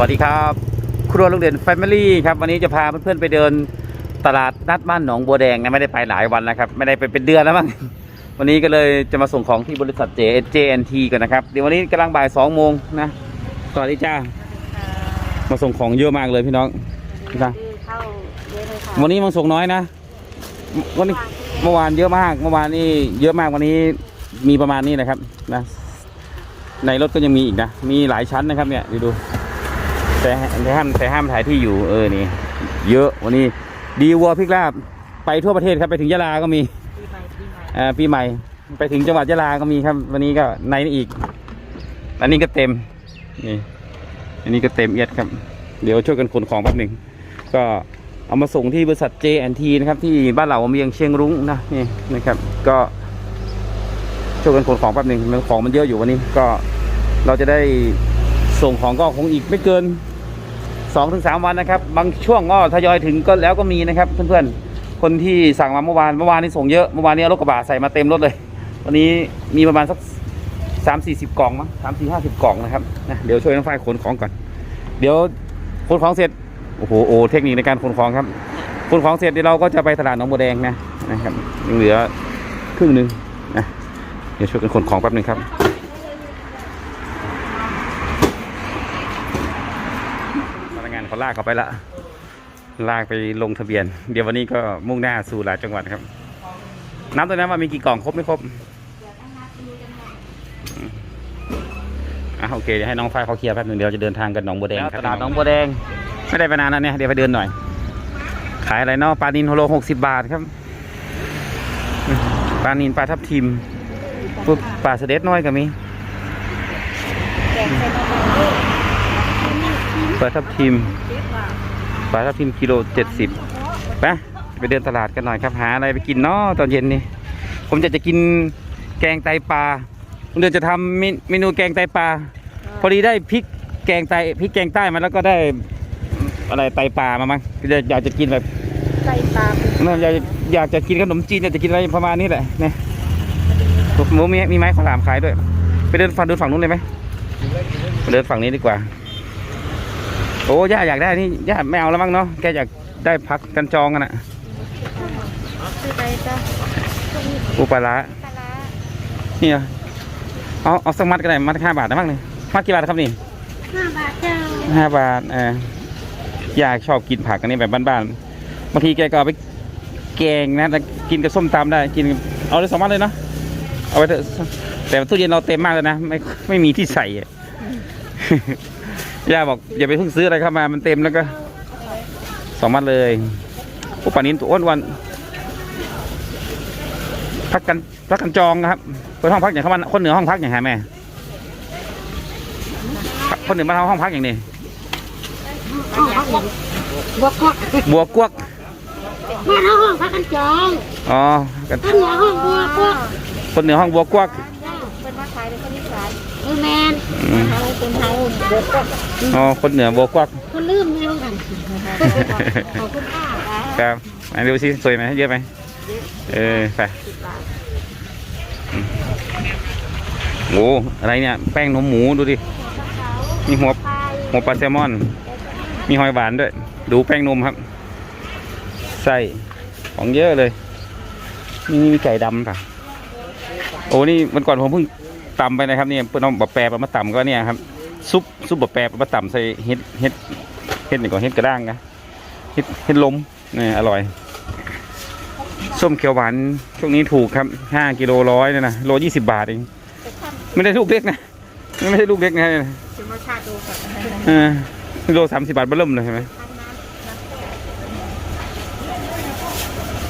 วัสดีครับ ครัวลุงเด่นแฟมิลี่ครับวันนี้จะพาเพื่อนๆไปเดินตลาดนัดบ้านหนองบัวแดงนะไม่ได้ไปหลายวันแล้วครับ ไม่ได้ไปเป็นเดือนแล้วมั้งวันนี้ก็เลยจะมาส่งของที่บริษัท J JNT กันนะครับเดี๋ยววันนี้กำลังบ่ายสองโมงนะสวัสดีจ้ามาส่งของเยอะมากเลยพี่น้องนะเข้าเยอะเลยค่ะวันนี้มาส่งน้อยนะวันนี้เมื่อวานเยอะมาก เมื่อวานนี่เยอะมากวันนี้มีประมาณนี้นะครับนะในรถก็ยังมีอีกนะ มีหลายชั้นนะครับเนี่ยดูดู แต่แต่ห้ามแต่ห้ามถ่ายที่อยู่เออนี่ เยอะวันนี้ ดีวัวพริกลาบไปทั่วประเทศครับไปถึงยะลาก็มีปีใหม่ปีใหม่อ่าปีใหม่ไปถึงจังหวัดยะลาก็มีครับ วันนี้ก็ในนี้อีก อันนี้ก็เต็มนี่อันนี้ก็เต็มเอียดครับ เดี๋ยวช่วยกันขนของแป๊บหนึ่งก็เอามาส่งที่บริษัท JNT นะครับที่บ้านเราเมียงเชียงรุ้งนะนี่นะครับ ก็ช่วยกันขนของแป๊บหนึ่งมันของมันเยอะอยู่วันนี้ก็เราจะได้ส่งของก็คงอีกไม่เกิน สองถึงสามวันนะครับ บางช่วงก็ทยอยถึงก็แล้วก็มีนะครับ เพื่อนๆ คนที่สั่งมาเมื่อวานเมื่อวานนี้ส่งเยอะเมื่อวานนี้เอารถกระบะใส่มาเต็มรถเลย วันนี้มีประมาณสักสามสี่สิบกล่องมั้งสามสี่ห้าสิบกล่องนะครับนะเดี๋ยวช่วยน้องฝ้ายขนของก่อน เดี๋ยวขนของเสร็จโอ้โหโอ้เทคนิคในการขนของครับขนของเสร็จเดี๋ยวเราก็จะไปตลาดหนองบัวแดงนะนะครับยังเหลือครึ่งหนึ่งนะเดี๋ยวช่วยกันขนของแป๊บหนึงครับพนักงานเขา ลากเขาไปละ ลากไปลงทะเบียน เดี๋ยววันนี้ก็มุ่งหน้าสู่หลายจังหวัดครับน้ำตัวนั้นว่ามีกี่กล่องครบไม่ครบอืมอะโอเคเดี๋ยวให้น้องฝ้ายเขาเคลียร์แป๊บหนึงเดี๋ยวจะเดินทางกันหนองบัวแดงครับตลาดหนองบัวแดง ไม่ได้ไปนานแล้วเนี่ยเดี๋ยวไปเดินหน่อย ขายอะไรเนาะปลานินโฮโลหกสิบบาทครับอืมปลานินปลาทับทิมปุ๊บปลาเสด็จน้อยก็มี แกงใส่มะม่วง ปลาทับทิมปลาทับทิมกิโลเจ็ดสิบไปไปเดินตลาดกันหน่อยครับหาอะไรไปกินเนาะตอนเย็นนี่ผมจะจะกินแกงไตปลาผมเดี๋ยวจะทำเมเมนูแกงไตปลาพอดีได้พริกแกงไตพริกแกงใต้มาแล้วก็ได้อะไรไตปลามามั้งอยากอยากจะกินแบบใส่ปลาน่าอยากอยากจะกินขนมจีนอยากจะกินอะไรประมาณนี้แหละเนี่ยหมูมีมีไม้ข้าวหลามขายด้วย ไปเดินฝั่งเดินฝั่งนู้นเลยไหมไปเดินฝั่งนี้ดีกว่า โอ้ย่าอยากได้นี่ย่าไม่เอาแล้วมั้งเนาะแกอยากได้พักกันจองกันอะคือไปจ้ะอุปลาร้าปลาร้านี่เหรอเอาเอาสักมัดก็ได้มัดห้าบาทนะมั้งนี่มัดกี่บาทครับนี่ห้าบาทเจ้าห้าบาทเออยากชอบกินผักอันนี้แบบบ้านๆบางทีแกก็เอาไปแกงนะแต่กินกับส้มตำได้กินเอาเลยสองมัดเลยเนาะเอาไปเถอะแต่ตู้เย็นเราเต็มมากเลยนะไม่ไม่มีที่ใส่อะ ย่าบอกอย่าไปเพิ่งซื้ออะไรเข้ามามันเต็มแล้วก็สองมัดเลยพวกป่านนี้ตัวอ้วนวันพักกันพักกันจองนะครับเปิดห้องพักอย่างเข้ามาคนเหนือห้องพักอย่างไงแม่คนเหนือมาทำห้องพักอย่างนี้บวกก็บัวกวกมาเข้าห้องพักกันจองอ๋อกันขึ้นเหนือห้องบัวก็คนเหนือห้องบัวกวกเป็นมาขายเป็นคนอีสานเออแมนอืมเฮาเป็นเฮาบวกก็อ๋อคนเหนือบัวกวกคนลืมไม่รู้กันขอบคุณค่ะครับมาดูสิสวยไหมเยอะไหมเออไปอืมโอ้อะไรเนี่ย แป้งนมหมูดูดิมีหัวหัวปลาแซลมอน มีหอยหวานด้วย ดูแป้งนมครับ ใส่ของเยอะเลยนี่มีไก่ดำป่ะโอ้นี่วันก่อนผมเพิ่ง ตำไปนะครับนี่เพื่อนเอาบะแปรมาตำก็เนี่ยครับซุปซุปบะแปรมาตำใส่เห็ดเห็ดเห็ดนี่ก่อนเห็ดกระด้างนะเห็ดเห็ดลมนี่อร่อยส้มเขียวหวานช่วงนี้ถูกครับห้ากิโลร้อยเนี่ยนะโลยี่สิบบาทเองไม่ได้ลูกเล็กนะไม่ใช่ลูกเล็กนะชิมรสชาติดูก่อนโลสามสิบบาทเบิ่มเลยใช่ไหม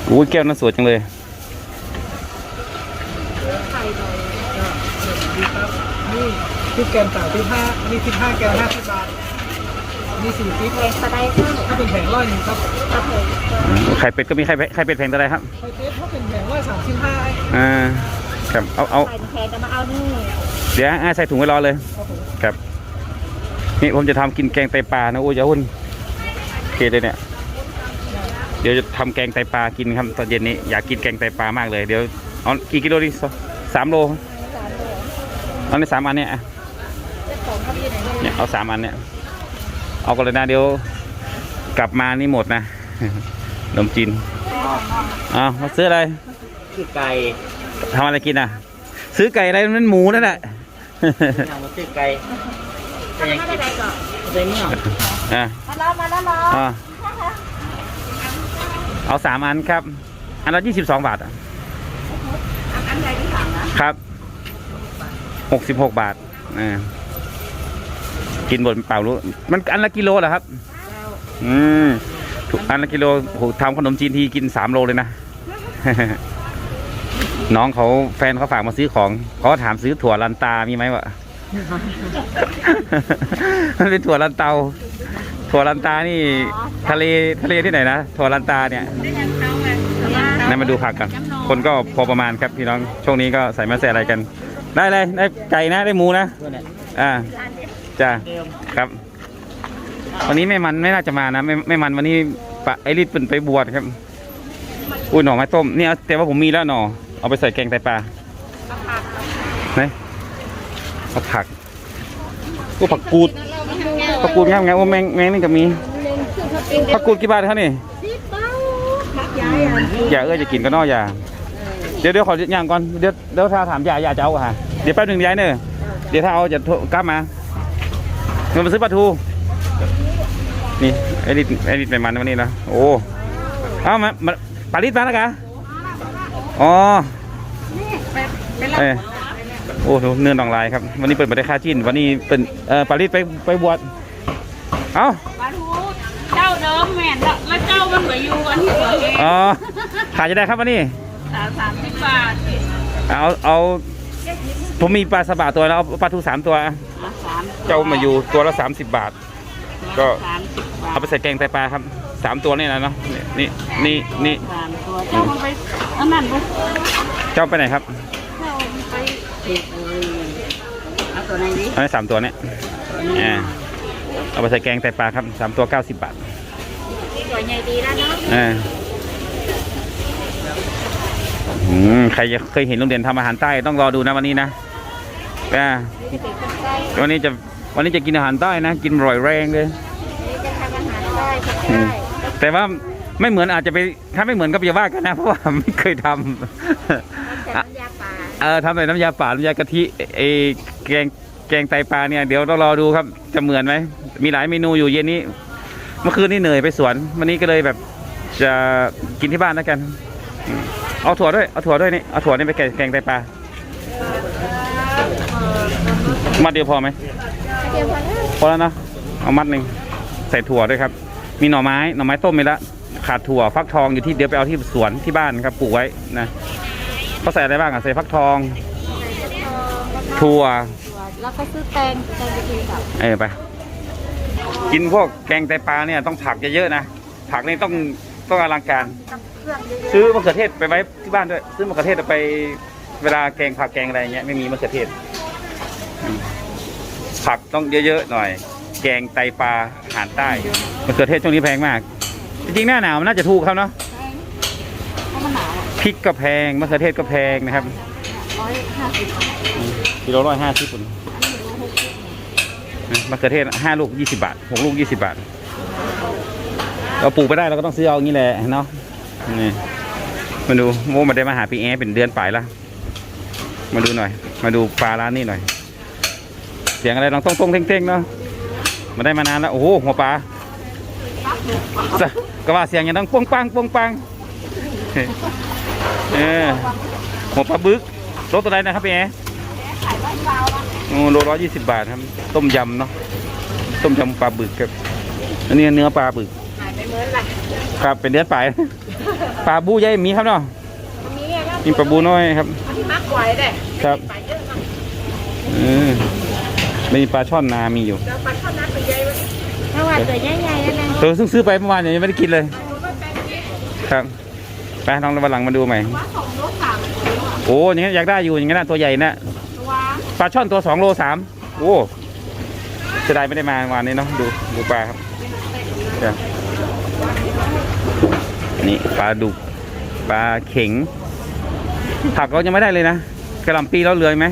โอ้ยแก้วน่าสวยจังเลย พริกแกงสามสิบห้านี่สิบห้าแกงห้าสิบบาทนี่สี่พริกแกงสไลด์ข้าวถ้าเป็นแผงร้อยหนึ่งครับกระเพงไข่เป็ดก็มีไข่เป็ดไข่เป็ดแพงเท่าไหรครับไข่เป็ดถ้าเป็นแผงร้อยสามสิบห้าอ่าครับเอาเอาใส่แพงจะมาเอานี่เดี๋ยวอ่าใส่ถุงไว้รอเลยครับผมครับนี่ผมจะทำกินแกงไตปลานะโอ้ยอย่าหุ่นโอเคเลยเนี่ยเดี๋ยวจะทำแกงไตปลากินครับตอนเย็นนี้อยากกินแกงไตปลามากเลยเดี๋ยวเอากี่กิโลดิสามโลสามโล เอาในสามอันเนี่ยอะ เจ้าของเขาอยู่ไหนเนี่ยเอาสามอันเนี่ย เอากันเลยนะเดี๋ยว กลับมานี่หมดนะขนมจีนเอามาซื้ออะไรคือไก่ทำอะไรกินอะ ซื้อไก่อะไรนั่นหมูนั่นแหละอยางมาซื้อไก่ทำไมไม่ได้ก่อนใส่เนื้ออะมาแล้วมาแล้วรออะเอาสามอันครับ อันละยี่สิบสองบาทอะอันใดที่สั่งนะครับหกสิบหกบาทอ่า กินบนเปล่ารู้ มันอันละกิโลเหรอครับ อืมถูกอันละกิโลโหทำขนมจีนทีกินสามโลเลยนะ น้องเขาแฟนเขาฝากมาซื้อของเขาก็ถามซื้อถั่วลันตามีไหมวะ มันเป็นถั่วลันเตา ถั่วลันตานี่ ทะเลทะเลที่ไหนนะ ถั่วลันตาเนี่ยได้ยังเขาไงนั่นมาดูผักกัน คนก็พอประมาณครับพี่น้อง ช่วงนี้ก็ใส่มาใส่อะไรกัน ได้เลยได้ไก่นะได้หมูนะเพื่อนเนี่ยอ่า จ้าเดิมครับ วันนี้แม่มันไม่น่าจะมานะไม่ไม่มันวันนี้ปะไอริดเป็นไปบวชครับ อุ้ยหน่อไม้ต้มนี่เอาแต่ว่าผมมีแล้วหน่อเอาไปใส่แกงไตปลาไหนเอาผักกูผักกูดผักกูดงามไงโอ้แมงแมงนี่ก็มีผักกูดกี่บาทครับนี่สิบเป้าพักย้ายอะอย่าเอ้ยจะกินก็นอกอย่าเดี๋ยวเดี๋ยวขอย่างก่อนเดี๋ยวเดี๋ยวถ้าถามอย่าอย่าจะเอาค่ะเดี๋ยวแป๊บหนึ่งย้ายเนอะเดี๋ยวถ้าเอาจะโทรกลับมา เงินมาซื้อปลาทู นี่ไอ้ลิดไอ้ลิดเป็นมันวันนี้นะโอ้เอามามาปลาลิดมาแล้วกะอ๋อเอ้ยโอ้ดูเนื้อหนองลายครับ วันนี้เปิดมาได้ค่าจิ้น วันนี้เป็นเอ่อปลาลิดไปไปบวชเอ้าปลาทูเจ้าเดิมแม่นแล้วแล้วเจ้ามันเหมือนอยู่อันที่เกิดเหตุอ๋อขายจะได้ครับวันนี้สามสามสิบบาทเอาเอาผมมีปลาสบะตัวแล้วเอาปลาทูสามตัวอะสามเจ้ามาอยู่ตัวละสามสิบบาท ก็ สามสิบบาทเอาไปใส่แกงไตปลาครับสามตัวนี่นะเนาะนี่นี่นี่สามตัวเจ้ามันไปอันนั้นไปเจ้าไปไหนครับเจ้ามันไปเก็บเลยเอาตัวไหนดีเอาไปสามตัวเนี่ยอ่าเอาไปใส่แกงไตปลาครับสามตัวเก้าสิบบาทตัวใหญ่ดีแล้วเนาะอ่าอืมใครเคยเห็นโรงเรียนทำอาหารใต้ต้องรอดูนะวันนี้นะ อ่านี่จะเป็นคนใต้วันนี้จะวันนี้จะกินอาหารใต้นะ กินอร่อยแรงเลยนี่จะทำอาหารใต้ก็อืมได้แต่ว่าไม่เหมือนอาจจะไปถ้าไม่เหมือนก็อย่าว่ากันนะเพราะว่าไม่เคยทำแต่น้ำยาป่าเออทำแต่น้ำยาป่าน้ำยากะทิไอแกงแกงไตปลาเนี่ยเดี๋ยวต้องรอดูครับจะเหมือนไหมมีหลายเมนูอยู่เย็นนี้ เมื่อคืนนี่เหนื่อยไปสวน วันนี้ก็เลยแบบจะกินที่บ้านแล้วกันอืมเอาถั่วด้วยเอาถั่วด้วยนี่เอาถั่วนี่ไปแกงแกงไตปลา มัดเดียวพอไหมเดี๋ยวพอแล้วพอแล้วเนอะเอามัดหนึ่งใส่ถั่วด้วยครับ มีหน่อไม้หน่อไม้ต้มไปแล้วขาดถั่วฟักทองอยู่ที่เดี๋ยวไปเอาที่สวนที่บ้านครับปลูกไว้นะเขาใส่อะไรบ้างอะใส่ฟักทอง ถั่วแล้วก็ซื้อแตงแตงไปกินกับเออไปกินพวกแกงไตปลาเนี่ยต้องผักเยอะๆนะผักนี่ต้องต้องอลังการเครื่องเยอะซื้อมะเขือเทศไปไว้ที่บ้านด้วย ซื้อมะเขือเทศเอาไปเวลาแกงผักแกงอะไรเงี้ยไม่มีมะเขือเทศอืม ผักต้องเยอะๆหน่อย แกงไตปลาอาหารใต้มะเขือเทศช่วงนี้แพงมาก จริงๆหน้าหนาวมันน่าจะถูกครับเนาะๆเพราะมันหนาวอะพริกก็แพงมะเขือเทศก็แพงนะครับร้อยห้าสิบกิโลร้อยห้าสิบปุ่นมะเขือเทศห้าลูกยี่สิบาทหกลูกยี่สิบาท เราปลูกไปได้เราก็ต้องซื้อเอาอย่างนี้แหละเนาะนี่มาดูโมมาได้มาหาปีแอเป็นเดือนปลายละมาดูหน่อย มาดูปลาร้านนี้หน่อย เสียงอะไรลองต้องต้องเท่งๆเนาะมาได้มานานแล้ว โอ้โหหัวปลาสะก็ว่าเสียงอย่างต้องป้งปังป้งปังเออหัวปลาบึกรสตัวไหนนะครับพี่แอโอ้โลร้อยยี่สิบบาทครับ ต้มยำเนาะต้มยำปลาบึกครับอันนี้เนื้อปลาบึกหายไปเมื่อไหร่ครับเป็นเดือนปลายปลาบูใหญ่มีครับเนาะมีอะครับมีปลาบูน้อยครับที่มักไว้เด้ครับไปเยอะเนาะอื มมีปลาช่อนนามีอยู่แล้วปลาช่อนน้ำตัวใหญ่ไว้ถ้าว่าตัวใหญ่ๆแล้วนะเออซึ่งซื้อไปเมื่อวานยังไม่ได้กินเลย ครับไปลองวันหลังมาดูใหม่ว่าสองโลสามโอ้อย่างงี้นอยากได้อยู่อย่างงี้นนะตัวใหญ่นะตัวปลาช่อนตัวสองโลสามโอ้เสียดายไม่ได้มาวันนี้เนาะดูดูปลาครับเดี๋ยวนี่ปลาดุกปลาเข็งผักเรายังไม่ได้เลยนะกระหล่ำปีเราเหลือไหม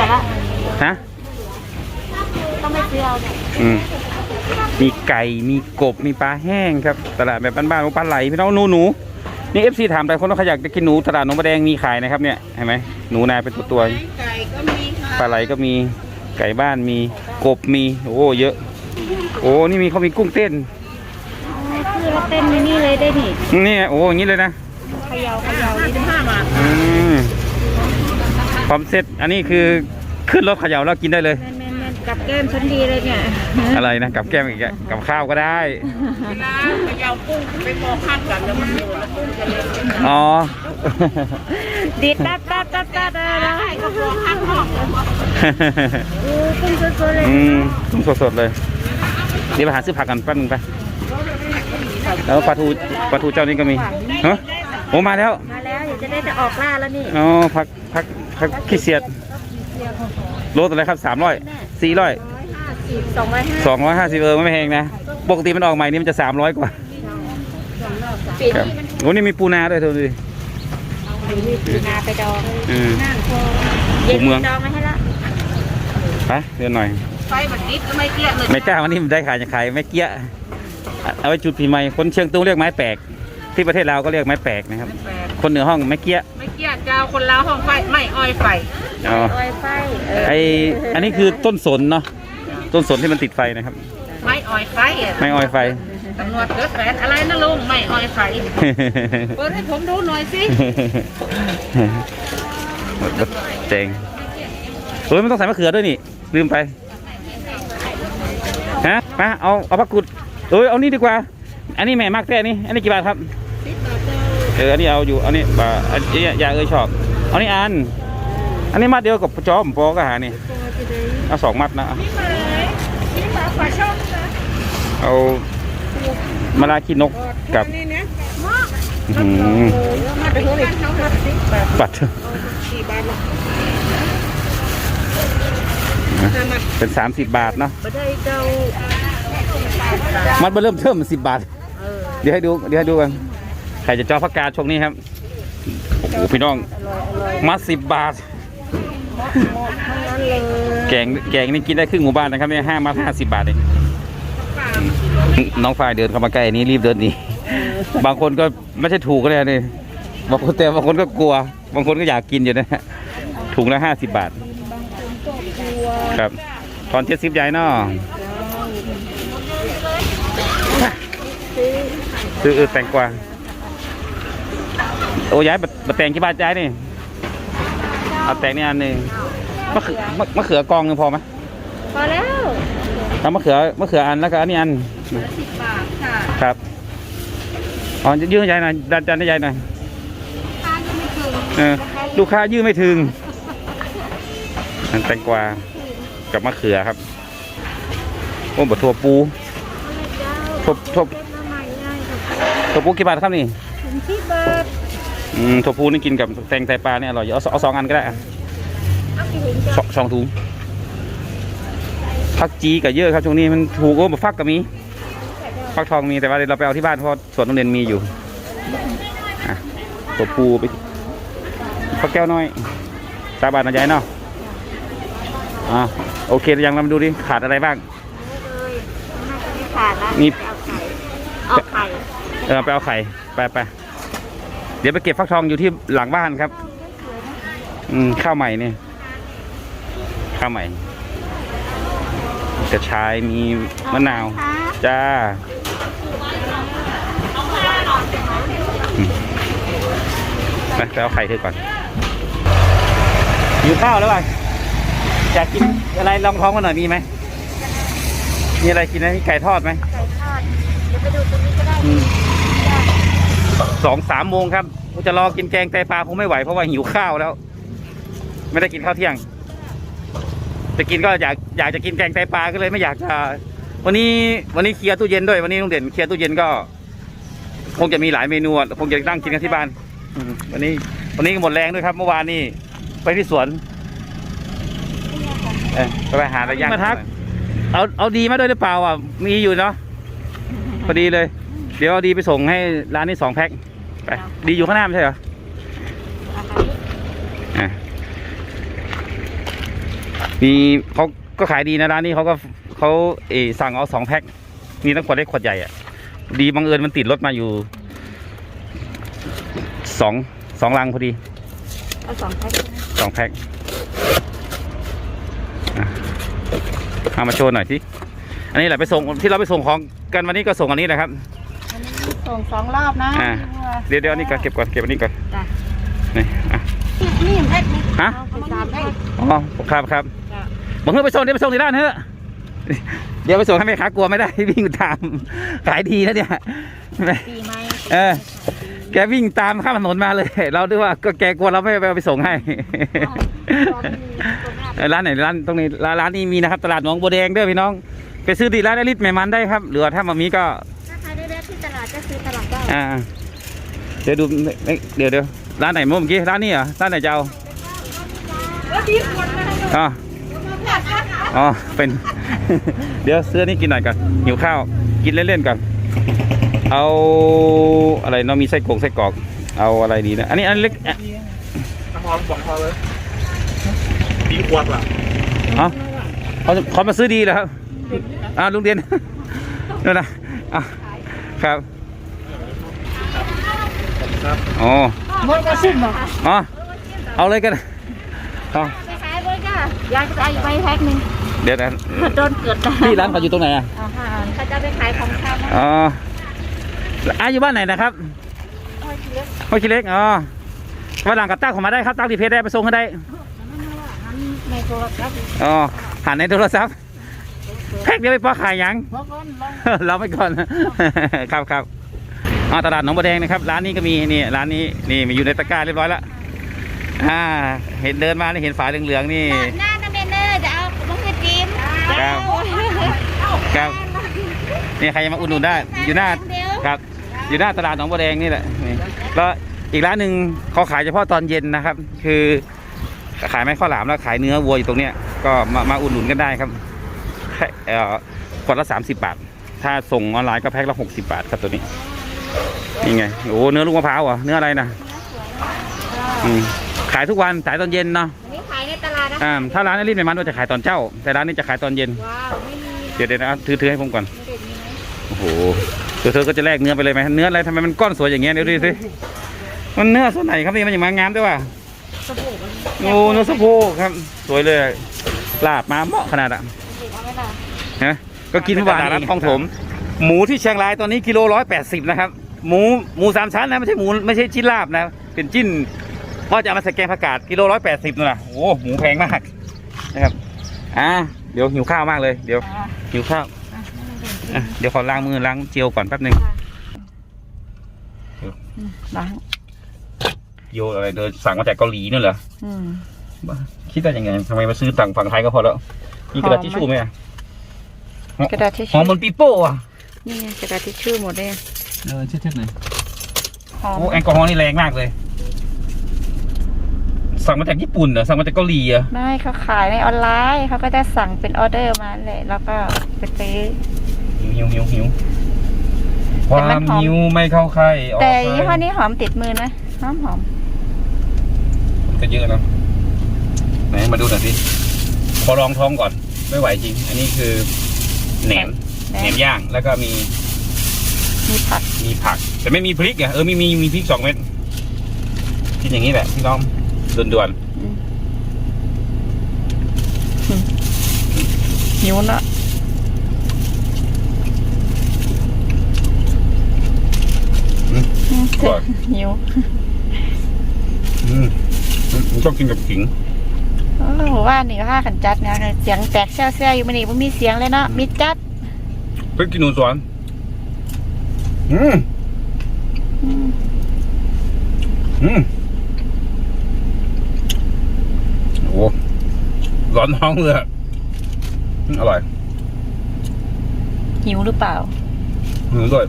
ไม่ไม่เหลือละฮะไม่ซื้อเอาเนี่ยอืมมีไก่มีกบมีปลาแห้งครับ ตลาดแบบบ้านๆปลาไหลพี่น้องหนูหนูนี่เอฟซีถามแต่คนว่าเขาอยากจะกินหนูตลาดหนองประแดงมีขายนะครับเนี่ยเห็นไหมหนูนาเป็นตัวตัวไก่ก็มีค่ะๆปลาไหลก็มีไก่บ้านมีกบมีโอ้เยอะ โอ้นี่มีเขามีกุ้งเต้นคือเราเต็มในนี่เลยได้นี่นี่โอ้อย่างนี้เลยนะเขยาเขยายี่สิบห้าบาทอืม พร้อมเสร็จอันนี้คือขึ้นรถเขย่าแล้วกินได้เลย แม่นแม่นแม่นกับแก้มชั้นดีเลยเนี่ยอะไรนะกับแก้มอีกอะกับข้าวก็ได้ นะเขยากุ้งไปมองข้างกันแล้วมันอยู่แล้วกุ้งจะเล็กอ๋อ ดีดตัดตัดตัดตัดอะไรก็มองข้างห้องโอ้กุ้งสดๆเลยอืมต้มสดๆเลยเดี๋ยวไปหาซื้อผักกันแป๊บนึงไป แล้วปลาทูปลาทูเจ้านี้ก็มีฮะโอ้มาแล้ว มาแล้วเดี๋ยวจะได้จะออกล่าแล้วนี่อ๋อผักผัก ผักขี้เสียดโลเท่าไหรครับสามร้อยสี่ร้อยสองร้อยห้าสองร้อยห้าสิบเออไม่แพงนะ ปกติมันออกใหม่นี่มันจะสามร้อยกว่าปีครับโอ้นี่มีปูนาด้วยเธอดูดิปีนาไปดองอืมนั่งพอปูเย็นเมืองดองไม่ให้ละไปเดินหน่อยไฟมันนิดก็ไม่เกลี้ยงเลยไม่กล้าวันนี้มันได้ขายจะขายไม่เกี้ยเอาไว้จุดปีใหม่คนเชียงตุงเรียกไม้แปลก ที่ประเทศลาวก็เรียกไม้แปลกนะครับคนเหนือห้องไม้เกี้ยไม่เกลี้ยงเจ้าคนลาวห้องไฟไม่อ้อยไฟอ๋ออ้อยไฟไออันนี้คือต้นสนเนาะต้นสนที่มันติดไฟนะครับ ไม่อ้อยไฟอะไม่ออยไฟ ตำรวจเกิดแฟนอะไรนะลุงไม่อ้อยไฟเปิดให้ผมดูหน่อยสิเจ๋งเฮ้ยไม่ต้องใส่มะเขือด้วยนี่ ลืมไปฮะมาเอาเอาผักกุดเอ้ยเอานี่ดีกว่า อันนี้แม่มากแค่นี้อันนี้กี่บาทครับเอออันนี้เอาอยู่อันนี้บาอันนี้ยาเอ้ยชอบเอานี่อัน อันนี้มัดเดียวกับจอมปอก็หานี่เอาสองมัดนะเอามะลาขี้นกกับหืมาไปหัวเลยครับสิแบบบัตรสี่บาทละเป็นสามสิบบาทเนาะมัดมาเริ่มเทิมสิบบาท เดี๋ยวให้ดู เดี๋ยวให้ดูกัน ใครจะจองพักกาดช่วงนี้ครับโอ้โหพี่น้องมัดสิบบาท แกงแกงนี่กินได้ครึ่งหมู่บ้านนะครับเนี่ยห้ามัดห้าสิบบาทเองน้องฝ่ายเดินเข้ามาใกล้นี้รีบเดินหนีบางคนก็ไม่ใช่ถูกก็ได้นี่บางคนแต่บางคนก็กลัว บางคนก็อยากกินอยู่นะฮะถุงละห้าสิบบาท ครับตอนเจ็ดสิบใหญ่เนาะซื้อแตงกวา โอ้ย้ายบัดบัดแตงกี่บาทย้ายนี่เอาแตงนี่อันหนึ่งมะเขือมะมะเขือกองหนึงพอไหมพอแล้วเอามะเขือมะเขืออันแล้วก็อันนี้อันสิบบาทค่ะครับอ๋อยืดให้ยายหน่อยดันดันให้ยายหน่อยค่ายังไม่ถึงเออลูกค้ายืดไม่ถึงอันแตงกวากับมะเขือครับโอ้บะถั่วปูถั่วถั่วเล็กมาใหม่ง่ายค่ะถั่วปูกี่บาทครับนี่ถึงที่เบิร์ด อืมถั่วพูนี่กินกับแตงไตปลาเนี่ยอร่อยอยู่เอาสเอาสองอันก็ได้อะเอากี่ถุงสองสองถุงผักจีกับเยอะครับช่วงนี้มันถูกโอ้บะฟักก็มีฟักทองมีแต่ว่าเดี๋ยวเราไปเอาที่บ้านเพราะสวนโรงเรียนมีอยู่อะถั่วพูไปพักแก้วน้อยสาบานนะยายเนาะอะโอเคหรือยังเรามาดูดิขาดอะไรบ้างเลยน่าจะไม่ขาดละนี่เอาไข่เออไปเอาไข่ไปไป เดี๋ยวไปเก็บฟักทองอยู่ที่หลังบ้านครับ อืมข้าวใหม่เนี่ยข้าวใหม่กระชายมีมะนาวค่ะจ้าอืมไปไปเอาไข่เธอก่อนอยู่ข้าวแล้วป่ะอยากกินอะไรลองท้องมาหน่อยมีไหมมีอะไรกินไหมมีไก่ทอดไหมไก่ทอดเดี๋ยวไปดูตรงนี้ก็ได้อืม สองสามโมงครับกูจะรอกินแกงไตปลาคงไม่ไหวเพราะว่าหิวข้าวแล้ว ไม่ได้กินข้าวเที่ยง จะกินก็อยากอยากจะกินแกงไตปลาก็เลยไม่อยากจะวันนี้วันนี้เคลียร์ตู้เย็นด้วยวันนี้ลุงเด่นเคลียร์ตู้เย็นก็ คงจะมีหลายเมนูอะคงจะนั่งกินกันที่บ้านอืมวันนี้ วันนี้ก็หมดแรงด้วยครับ เมื่อวานนี่ไปที่สวนเออไปไปหาอะไรย่างมาทัก เอาเอาดีมาด้วยหรือเปล่าอะมีอยู่เนาะพอดีเลย เดี๋ยวเอาดีไปส่งให้ร้านนี้สองแพ็ค ไปดีอยู่ข้างหน้าไม่ใช่เหรออะมีเขาก็ขายดีนะร้านนี้เขาก็เขาเออสั่งเอาสองแพ็คมีทั้งขวดเล็กขวดใหญ่อะดีบังเอิญมันติดรถมาอยู่สองสองลังพอดีเอาสองแพ็คสองแพ็คอะเอามาโชว์หน่อยสิอันนี้แหละไปส่งที่เราไปส่งของกันวันนี้ก็ส่งอันนี้แหละครับอันนี้ ส่งสองรอบนะอ่าเดี๋ยวเดี๋ยวอันนี้ก่อนเก็บก่อนเก็บอันนี้ก่อนจ้ะนี่อะ นี่แพ็คนี้ฮะ เอาไปสามแพ็คอ๋อครับครับจ้ะบอกเฮ้ยไปส่งเดี๋ยวไปส่งที่ร้านเถอะเดี๋ยวไปส่งให้แม่ค้ากลัวไม่ได้ วิ่งตามขายดีนะเนี่ย ปีไหมเออ แกวิ่งตามข้ามถนนมาเลย เราด้วยว่าก็แกกลัวเราไม่ไปไปส่งให้เออร้านไหนร้านตรงนี้ร้านร้านนี้มีนะครับ ตลาดหนองบัวแดงเด้อพี่น้อง ไปซื้อที่ร้านอลิศแม่มันได้ครับ หรือว่าถ้ามามีก็ ตลาดก็ซื้อตลาดได้อ่าเดี๋ยวดูเอ้ยเดี๋ยวเดี๋ยวร้านไหนเมื่อกี้ร้านนี้เหรอร้านไหนจะเอาอ๋ออ๋อเป็น เดี๋ยวซื้อนี่กินหน่อยก่อนหิวข้าว กินเล่นๆก่อนเอาอะไรเนาะมีไส้กรอกไส้กรอก เอาอะไรดีนะ อันนี้อันเล็กอะน้ำหอมบอกพอเลยดีขวดล่ะเอาเขาเขามาซื้อดีเหรอครับอ่าลุงเดียนนั่นนะอะ ครับครับอ๋อหมดก็สิ้นหรออ๋อเอาเลยกันเอาไปขายเลยจ้ะยายก็จะเอาอยู่ไปแพ็คหนึ่งเดี๋ยวนะโดนเกิดได้พี่ร้านเขาอยู่ตรงไหนอะอ่าฮะเขาจะไปขายของชำนะอ๋ออาอยู่บ้านไหนนะครับห้วยขี้เล็กอ๋อวันหลังกับตั้งผมมาได้ครับตั้งที่เพจได้ไปส่งให้ได้ในโทรศัพท์อ๋อหันในโทรศัพท์ แพ็กเดียวไปพอขายหยังเพราะก่อนลองเราไปก่อนครับครับอ๋อตลาดหนองบัวแดงนะครับ ร้านนี้ก็มีนี่ร้านนี้นี่มีอยู่ในตะกร้าเรียบร้อยแล้วอ่า เห็นเดินมานี่เห็นฝาเหลืองๆนี่หน้าน้ำเบนเนอร์จะเอาบังเกิดจิมครับครับนี่ใครจะมาอุดหนุนได้อยู่หน้าครับ อยู่หน้าตลาดหนองบัวแดงนี่แหละนี่แล้วอีกร้านหนึ่งเขาขายเฉพาะตอนเย็นนะครับ คือขายไม่ข้าวหลามแล้วขายเนื้อวัวอยู่ตรงเนี้ยก็มามาอุดหนุนกันได้ครับแค่เอ่อ ขวดละสามสิบบาท ถ้าส่งออนไลน์ก็แพ็คละหกสิบาทครับตัวนี้นี่ไงโอ้เนื้อลูกมะพร้าวเหรอเนื้ออะไรนะอืมขายทุกวันขายตอนเย็นเนาะอันนี้ขายในตลาดนะอ่าถ้าร้านอลิสไม่มันว่าจะขายตอนเช้า แต่ร้านนี้จะขายตอนเย็นว้าวไม่มีนะเดี๋ยวเดี๋ยวนะถือถือให้ผมก่อนไม่เด็ดมีไหมโอ้โหเดี๋ยวเธอก็จะแลกเนื้อไปเลยไหมเนื้ออะไรทำไมมันก้อนสวยอย่างเงี้ยเดี๋ยวดูสิมันเนื้อส่วนไหนครับนี่มันอย่างมางามด้วยว่ะสบู่มันโอ้เนื้อสะโพกครับ สวยเลยลาบมาเหมาะขนาดอะเด็ดเอาไหมล่ะ นะก็กินหวานร้านคลองถมหมูที่เชียงรายตอนนี้กิโลร้อยแปดสิบนะครับ หมูหมูสามชั้นนะไม่ใช่หมูไม่ใช่ชิ้นลาบนะเป็นจิ้นว่าจะเอามาใส่แกงผักกาดกิโลร้อยแปดสิบนู่นนะโอ้หมูแพงมากนะครับอ่าเดี๋ยวหิวข้าวมากเลย เดี๋ยวอ่าหิวข้าวอะอะเดี๋ยวขอล้างมือล้างเจลก่อนแป๊บหนึงล้างโยอะไรเดินสั่งมาจากเกาหลีนั่นเหรออืมบ้าคิดได้ยังไงทำไมมาซื้อต่างฝั่งไทยก็พอแล้วมีกระดาษหอมไหมทิชชู่ไหมอะ กระดาษทิชหอชู่มเหมันปีโป้อะนี่ไงกระดาษทิชชู่หมดเลยเออเช็ดๆหน่อยหอมโอ้แอลกอฮอล์นี่แรงมากเลย สั่งมาจากญี่ปุ่นเหรอสั่งมาจากเกาหลีเหรอไม่เขาขายในออนไลน์เขาก็จะสั่งเป็นออเดอร์มาเลยแล้วก็ไปซื้อ หิวหิวหิวคแต่วามันมหอม หิวไม่เข้าใครออกแต่ใครยี่ห้อนี้หอมติดมือนะหอมหอมก็เยอะนะไหนมาดูหน่อยสิพอลองท้องก่อนไม่ไหวจริง อันนี้คือ แหนมแหนแหนมมย่างแล้วก็มีมีผักมีผัก แต่ไม่มีพริกอะเออมีมีมีพริกสองเม็ดกินอย่างนี้แหละพี่น้องด่วนอืมอืมหิวเนอะๆอืมอืมอร่อยหิวอืมมันต้องกินกับขิง โอ้โหว่านี่ว่าขันจัดนะเสียงแตกแซ่ๆอยู่มันนี่มันมีเสียงเลยเนาะมีจัดพริกกินหนูสวนอืมอืมอืมโอ้ร้อนท้องเลยอะอืมอร่อยหิวหรือเปล่าอืมด้วย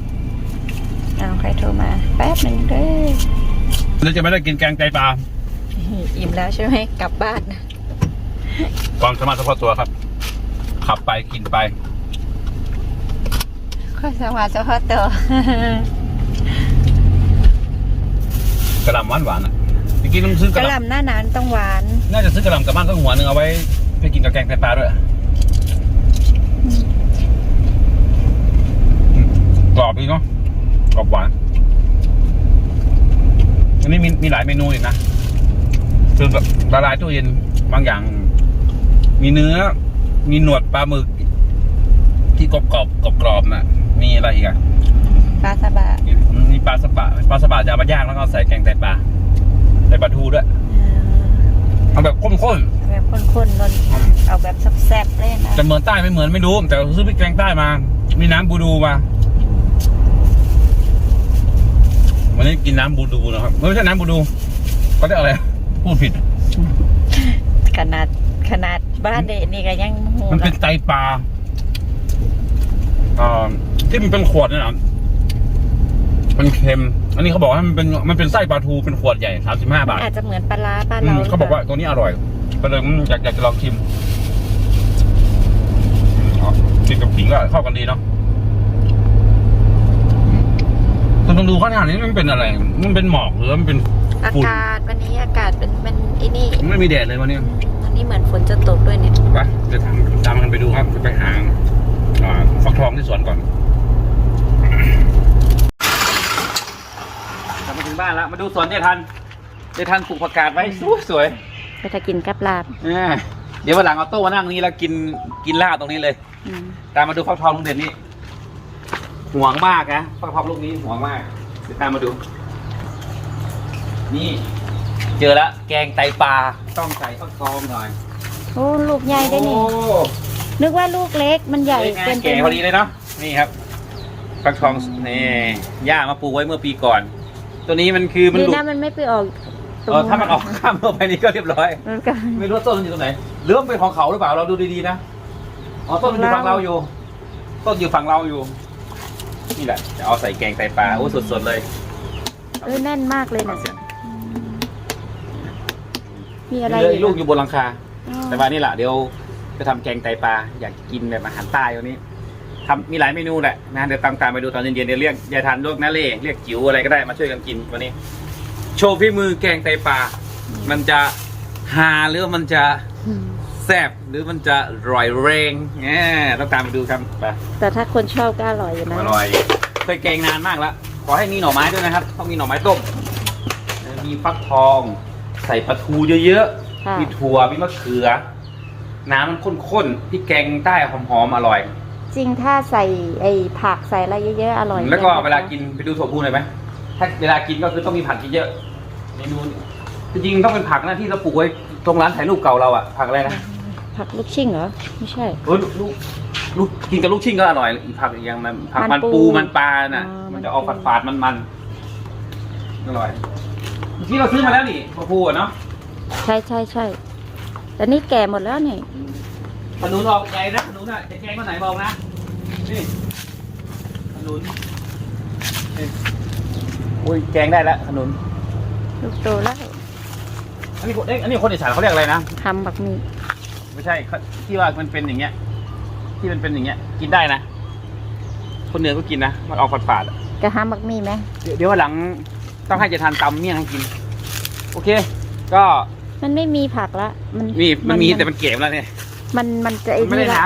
อ้าวใครโทรมาแป๊บหนึ่งเด้อแล้วจะไม่ได้กินแกงไตปลาอิ่มแล้วใช่ไหมกลับบ้าน ความสามารถเฉพาะตัวครับ ขับไปกินไปข้อสามารถเฉพาะตัว กระลำหวานหวานอะเมื่อกี้ต้องซื้อกระลำหน้าหนานต้องหวานน่าจะซื้อกระลำกับบ้านก็หัวหนึ่งเอาไว้ไปกินกับแกงไตปลาด้วยกรอบดีเนาะกรอบหวานอันนี้มีมีหลายเมนูอีกนะคือแบบละลายตู้เย็นบางอย่าง มีเนื้อ มีหนวดปลาหมึก ที่กรอบกรอบกรอบกรอบๆน่ะ มีอะไรอีกอะปลาซาบะมีมีปลาสปะปลาสปะจะเอามาย่างแล้วก็ใส่แกงไตปลาใส่ปลาทูด้วยเอาแบบข้นแบบข้นๆนนๆอืมเอาแบบแซ่บๆเลยนะจะเหมือนใต้ไม่เหมือนไม่รู้ แต่ซื้อพริกแกงใต้มา มีน้ำบูดูมาวันนี้กินน้ำบูดูนะครับไม่ใช่น้ำบูดูเขาเรียกอะไร พูดผิดขนาด ขนาดบ้านเด็นี่ก็ยังหูมันเป็นไตปลาอ่าที่มันเป็นขวดเนี่ยนะมันเค็ม อันนี้เขาบอกว่ามันเป็นมันเป็นไส้ปลาทูเป็นขวดใหญ่สามสิบห้าบาทอาจจะเหมือนปลาร้าบ้านอืเรามเขาบอกว่าตัวนี้อร่อยก็เลยอืมอยากอยากจะลองชิมอ๋อกินกับขิงก็เข้ากันดีเนาะคุณต้องดูข้างหน้านี้มันเป็นอะไร มันเป็นหมอกหรือมันเป็น อาฝุ่น กาศวันนี้อากาศเป็นเป็นไอ้นี่ ไม่มีแดดเลยวันนี้วั นนี้เหมือนฝนจะตกด้วยเนี่ยไปเดี๋ยวทางตามกันไปดูครับ จะไปหาอ่าฟักทองที่สวนก่อนกลับมาถึงบ้านแล้ว มาดูสวนเจทันเจทันปลูกผักกาดไว้สวยสวยก็จะกินกับลาบๆอ่าเดี๋ยววันหลังเอาโต๊ะมานั่งนี้แล้วกินกินลาบตรงนี้เลยอืมตามมาดูฟักทองลุงเด่นนี่ห่วงมากนะฟักทองลูกนี้ห่วงมากเดี๋ยวตามมาดู นี่ เจอแล้วแกงไตปลาต้องใส่ฟักทองหน่อยโอ้ลูกใหญ่ได้นี่โอ้นึกว่าลูกเล็กมันใหญ่นี่ไงเกินไปแก่พอดีเลยเนาะนี่ครับฟักทองนี่ย่ามาปลูกไว้เมื่อปีก่อน ตัวนี้มันคือมันดีหลุดนะมันไม่ไปออกตรงเออถ้ามันออกข้ามตัวไปนี้ก็เรียบร้อยมันก็ไม่รู้ว่าต้นมันอยู่ตรงไหนหรือว่ามันเป็นของเขาหรือเปล่าเราดูดีๆนะอ๋อต้นมันอยู่ฝั่งเราอยู่ ต้นอยู่ฝั่งเราอยู่ นี่แหละจะเอาใส่แกงไตปลาโอ้สดๆเลยเออแน่นมากเลยฟันะงเสียง มีอะไรเหลืออีอีกลูกอยู่บนหลังคา อ๋อแต่ว่านี่แหละเดี๋ยวจะทำแกงไตปลาอยากกินแบบอาหารใต้วันนี้ทำมีหลายเมนูแหละนะเดี๋ยวตามตามไปดูตอนเย็นๆเดี๋ยวเรียกยายทันลวกนาเล่เรียกจิ๋วอะไรก็ได้มาช่วยกันกินวันนี้ โชว์ฝีมือแกงไตปลามันจะฮาหรือว่ามันจะอืมแซ่บหรือมันจะร่อยแรงแหมต้องตามไปดูครับไป แต่ถ้าคนชอบก็อร่อยอยู่นะอร่อยเคยแกงนานมากแล้ว ขอให้มีหน่อไม้ด้วยนะครับ ต้องมีหน่อไม้ต้มมีฟักทอง ใส่ปลาทูเยอะค่ะๆ มีถั่ว มีมะเขือ น้ำมันข้นๆพริกแกงใต้หอมๆอร่อย จริงถ้าใส่ไอ้ผักใส่อะไรเยอะๆอร่อยแล้วก็ยะคะเวลากินไปดูถั่วพูหน่อยไหมถ้าเวลากินก็คือต้องมีผักเยอะๆเมนูจริงๆต้องเป็นผักนะที่เราปลูกไว้ตรงร้านถ่ายรูปเก่าเราอะผักอะไรนะผักลูกชิ่งเหรอไม่ใช่เฮ้ยลูกลูกลูกกินกับลูกชิ้นก็อร่อยอีกผักอีกอย่างมันผักมัมันนปูปูมันปลาน่ะอ๋อมันมันจะออกปูฝาดๆมันๆอร่อย เมื่อกี้เราซื้อมาแล้วนี่ถั่วพูอะเนาะใช่ใช่ใช่แต่นี่แก่หมดแล้วนี่ขนุนออกใหญ่นะขนุนอะจะแกงวันไหนบอกนะนี่ขนุนนี่อุ้ยแกงได้แล้วขนุนลูกโตแล้วอันนี้คนเอ๊ะอันนี้คนอีสานเขาเรียกอะไรนะทำแบบนี้ไม่ใช่เขาที่ว่ามันเป็นอย่างเงี้ย ที่มันเป็นอย่างเงี้ย กินได้นะ คนเหนือก็กินนะมันออกฝาดๆอะกระห้ำบักมี่ไหมเดี๋ยวเดี๋ยววันหลัง ต้องให้เจะทานตำเมี่ยงให้กิน โอเค ก็มันไม่มีผักละ มันมีมันมีแต่มันเก็บแล้วเนี่ยมันมันจะไอ้มันไม่ได้นี่ละน้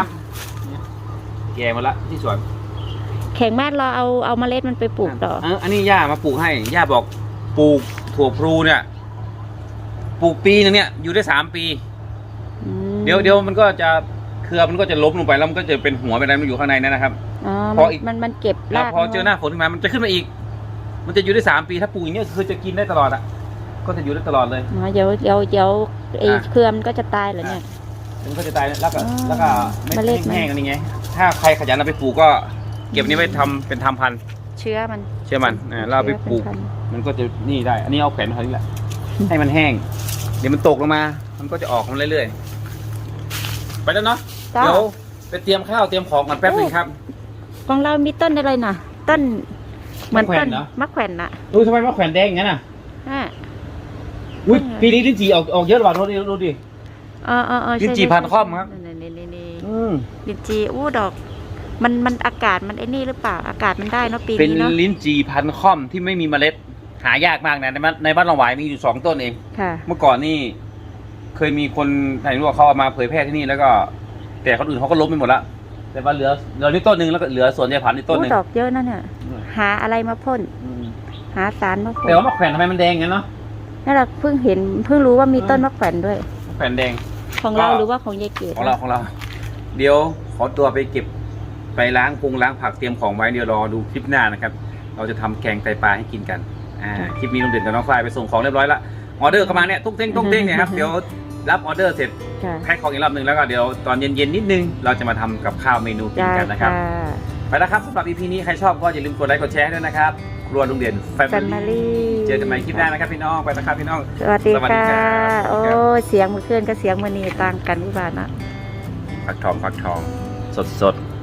ำแก่หมดละที่สวนแข็งมากเราเอาเอาเมล็ดมันไปปลูกต่อ เอออันนี้ย่ามาปลูกให้ย่าบอกปลูกถั่วพลูเนี่ยปลูกปีนึงเนี่ยอยู่ได้สามปี อืมเดี๋ยวเดี๋ยวมันก็จะเครือมันก็จะล้มลงไปแล้วมันก็จะเป็นหัวเป็นอะไรมันอยู่ข้างในนั่นนะครับอ๋อพออีก มันมันเก็บแล้วรากพอเจอหน้าฝนขึ้นมามันจะขึ้นมาอีก มันจะอยู่ได้สามปีถ้าปลูกอย่างเงี้ยคือจะกินได้ตลอดอะ ก็จะอยู่ได้ตลอดเลย อ๋อเดี๋ยวเดี๋ยวเดี๋ยวไอ้อะ เครือมันก็จะตายเหรอเนี่ยมันก็จะตายแล้วก็อ๋อแล้วก็เม็ดเมล็ดมัน แห้งๆอันนี้ไงถ้าใครขยันเอาไปปลูกก็เก็บนี้ไว้ทำเป็นทำพันธุ์เชื้อมันเชื่อมันอ่าเราเอาไปปลูกเชื้อเป็นพันธุ์มันก็จะนี่ได้ อันนี้เอาแขวนไว้นี่แหละ ให้มันแห้ง เดี๋ยวมันตกลงมา มันก็จะออกมาเรื่อยๆ ไปแล้วเนาะจ้าเดี๋ยวไปเตรียมข้าวเตรียมของกันแป๊บหนึงครับ ของเรามีต้นอะไรนะต้น เหมือนมะแขวต้นนเหรอ มะแขวนน่ะดูทำไมมะแขวนแดงอย่างนั้นอะอะอุ้ยอืมปีนี้ลิ้นจี่ออกออกเยอะกว่าดูดิดูดิอ๋ออ๋ออ๋อใช่ลิ้นจี่ใช่พันธุ์ค่อมครับ นี่นี่นี่นี่อืมลิ้นจีอู้ดอก มันมันอากาศมันไอ้นี่หรือเปล่าอากาศมันได้เนาะปีเป็นนี้เนาะลิ้นจี่พันธุ์ค่อมที่ไม่มีเมล็ด หายากมากนะในบ้านในบ้านเราหวายมีอยู่สองต้นเอง ค่ะ เมื่อก่อนนี่เคยมีคนไหนรู้ว่าเขาเอามาเผยแพร่ที่นี่แล้วก็ แต่คนอื่นเขาก็ล้มไปหมดละแต่ว่าเหลือเหลือนี่ต้นหนึ่งแล้วก็เหลือสวนยายผันอีกต้นหอู้นึ่งดอกเยอะนั่นเนี่ย หาอะไรมาพ่น อืมหาสารมาพ่นแต่ว่ามะแขวนทำไมมันแดงงั้นเนาะนั่นเราเพิ่งเห็นเพิ่งรู้ว่ามีต้นมะแขวนด้วย มะแขวนแดง ของเราก็ หรือว่าของยายเกดของเราของเรา เดี๋ยวขอตัวไปเก็บไปล้างพุงล้างผักเตรียมของไว้เดี๋ยวรอดูคลิปหน้านะครับ เราจะทำแกงไตปลาให้กินกันอ่าคลิปนี้ลุงเด่นกับน้องฝ้ายไปส่งของเรียบร้อยแล้วออเดอร์เข้ามาเนี่ยตุ้งเต้งตุ้งเต้งเนี่ยครับเดี๋ยวรับออเดอร์เสร็จค่ะแพ็คของอีกรอบหนึ่งแล้วก็เดี๋ยวตอนเย็นๆนิดนึงเราจะมาทำกับข้าวเมนูกินจ้ากันนะครับ ค่ะไป แล้วครับสำหรับ EP นี้ใครชอบก็อย่าลืมกดไลค์กดแชร์ให้ด้วยนะครับ ครัวลุงเด่นแฟมิ Family ลี่เจอกันใหม่คลิปหน้านะครับพี่น้องไปนะครับพี่น้อง สวัสดีสวัสดีค่ะ ครับโอ้ยเสียงเมื่อคืนกับเสียงมื่อนี้ต่างกันวิบาทนะ ฟักทองฟักทอง สดสดๆ